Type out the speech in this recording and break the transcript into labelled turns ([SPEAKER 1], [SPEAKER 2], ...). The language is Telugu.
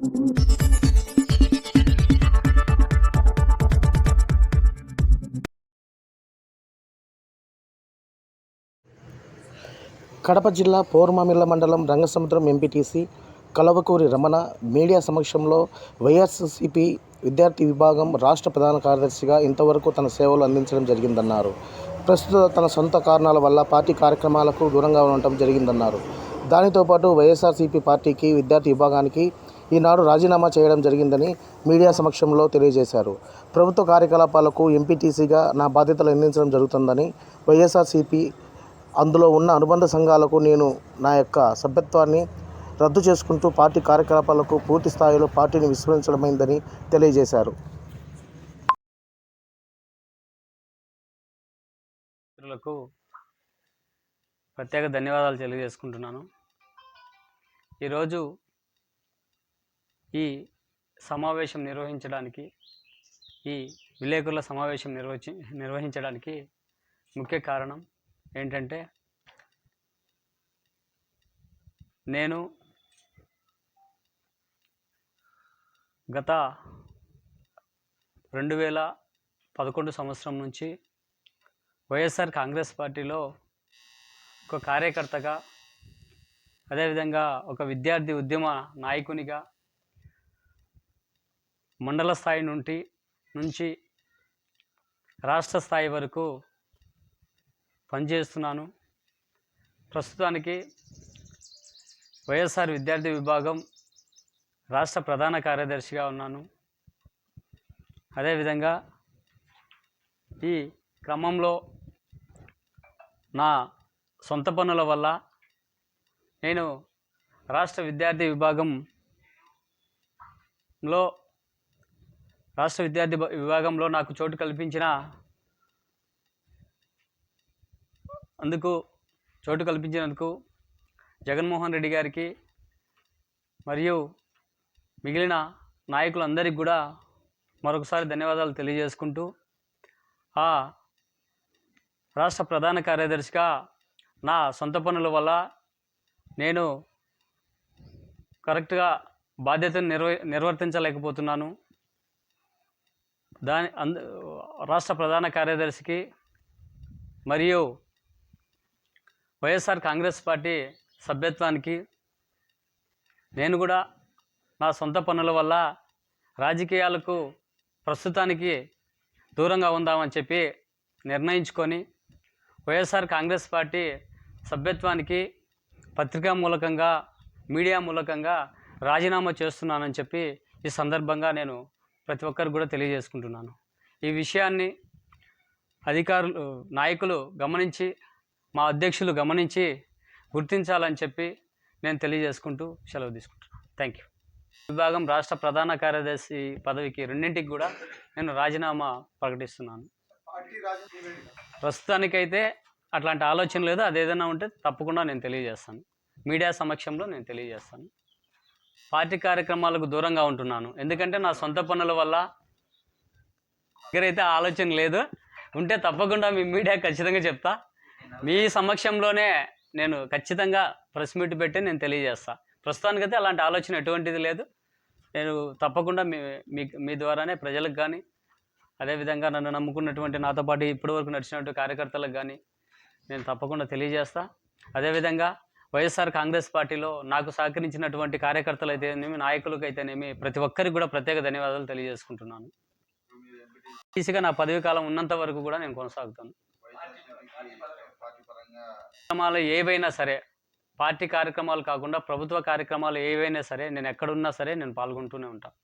[SPEAKER 1] కడప జిల్లా పౌర్మామిల్ల మండలం రంగసముద్రం ఎంపీటీసీ కలవకూరి రమణ మీడియా సమక్షంలో వైఎస్సిపి విద్యార్థి విభాగం రాష్ట్ర ప్రధాన కార్యదర్శిగా ఇంతవరకు తన సేవలు అందించడం జరిగిందన్నారు. ప్రస్తుతం తన సొంత కారణాల వల్ల పార్టీ కార్యక్రమాలకు దూరంగా ఉండటం జరిగిందన్నారు. దానితో పాటు వైఎస్ఆర్సీపీ పార్టీకి విద్యార్థి విభాగానికి ఈనాడు రాజీనామా చేయడం జరిగిందని మీడియా సమక్షంలో తెలియజేశారు. ప్రభుత్వ కార్యకలాపాలకు ఎంపీటీసీగా నా బాధ్యతలు అందించడం జరుగుతుందని వైఎస్ఆర్సీపీ అందులో ఉన్న అనుబంధ సంఘాలకు నేను నా యొక్క సభ్యత్వాన్ని రద్దు చేసుకుంటూ పార్టీ కార్యకలాపాలకు పూర్తి స్థాయిలో పార్టీని విస్మరించడమైందని తెలియజేశారు.
[SPEAKER 2] మిత్రులకు ప్రత్యేక ధన్యవాదాలు తెలియజేసుకుంటున్నాను. ఈరోజు ఈ సమావేశం నిర్వహించడానికి ఈ విలేకరుల సమావేశం నిర్వహించి నిర్వహించడానికి ముఖ్య కారణం ఏంటంటే నేను గత రెండు వేల పదకొండు సంవత్సరం నుంచి వైఎస్ఆర్ కాంగ్రెస్ పార్టీలో ఒక కార్యకర్తగా అదేవిధంగా ఒక విద్యార్థి ఉద్యమ నాయకునిగా మండల స్థాయి నుండి నుంచి రాష్ట్ర స్థాయి వరకు పనిచేస్తున్నాను. ప్రస్తుతానికి వైఎస్ఆర్ విద్యార్థి విభాగం రాష్ట్ర ప్రధాన కార్యదర్శిగా ఉన్నాను. అదేవిధంగా ఈ క్రమంలో నా సొంత పనుల వల్ల నేను రాష్ట్ర విద్యార్థి విభాగంలో రాష్ట్ర విద్యార్థి విభాగంలో నాకు చోటు కల్పించిన అందుకు చోటు కల్పించినందుకు జగన్మోహన్ రెడ్డి గారికి మరియు మిగిలిన నాయకులందరికీ కూడా మరొకసారి ధన్యవాదాలు తెలియజేసుకుంటూ ఆ రాష్ట్ర ప్రధాన కార్యదర్శిగా నా సొంత పనుల వల్ల నేను కరెక్ట్గా బాధ్యతను నిర్వ నిర్వర్తించలేకపోతున్నాను. దాని అంద రాష్ట్ర ప్రధాన కార్యదర్శికి మరియు వైఎస్ఆర్ కాంగ్రెస్ పార్టీ సభ్యత్వానికి నేను కూడా నా సొంత పనుల వల్ల రాజకీయాలకు ప్రస్తుతానికి దూరంగా ఉందామని చెప్పి నిర్ణయించుకొని వైఎస్ఆర్ కాంగ్రెస్ పార్టీ సభ్యత్వానికి పత్రికా మూలకంగా మీడియా మూలకంగా రాజీనామా చేస్తున్నానని చెప్పి ఈ సందర్భంగా నేను ప్రతి ఒక్కరికి కూడా తెలియజేసుకుంటున్నాను. ఈ విషయాన్ని అధికారులు నాయకులు గమనించి మా అధ్యక్షులు గమనించి గుర్తించాలని చెప్పి నేను తెలియజేసుకుంటూ సెలవు తీసుకుంటున్నాను థ్యాంక్ యూ విభాగం రాష్ట్ర ప్రధాన కార్యదర్శి పదవికి రెండింటికి కూడా నేను రాజీనామా ప్రకటిస్తున్నాను. ప్రస్తుతానికైతే అట్లాంటి ఆలోచన లేదు. అది ఏదైనా ఉంటే తప్పకుండా నేను తెలియజేస్తాను. మీడియా సమక్షంలో నేను తెలియజేస్తాను. పార్టీ కార్యక్రమాలకు దూరంగా ఉంటున్నాను. ఎందుకంటే నా సొంత పనుల వల్ల దగ్గరైతే ఆలోచన లేదు. ఉంటే తప్పకుండా మీ మీడియా ఖచ్చితంగా చెప్తా. మీ సమక్షంలోనే నేను ఖచ్చితంగా ప్రెస్ మీట్ పెట్టి నేను తెలియజేస్తా. ప్రస్తుతానికైతే అలాంటి ఆలోచన ఎటువంటిది లేదు. నేను తప్పకుండా మీ మీ మీ ద్వారానే ప్రజలకు కానీ అదేవిధంగా నన్ను నమ్ముకున్నటువంటి నాతో పాటు ఇప్పటివరకు నడిచినటువంటి కార్యకర్తలకు కానీ నేను తప్పకుండా తెలియజేస్తా. అదేవిధంగా వైఎస్ఆర్ కాంగ్రెస్ పార్టీలో నాకు సహకరించినటువంటి కార్యకర్తలు అయితేనేమి నాయకులకు అయితేనేమి ప్రతి ఒక్కరికి కూడా ప్రత్యేక ధన్యవాదాలు తెలియజేసుకుంటున్నాను. ఈసీగా నా పదవి కాలం ఉన్నంత వరకు కూడా నేను కొనసాగుతాను. కార్యక్రమాలు ఏవైనా సరే పార్టీ కార్యక్రమాలు కాకుండా ప్రభుత్వ కార్యక్రమాలు ఏవైనా సరే నేను ఎక్కడున్నా సరే నేను పాల్గొంటూనే ఉంటాను.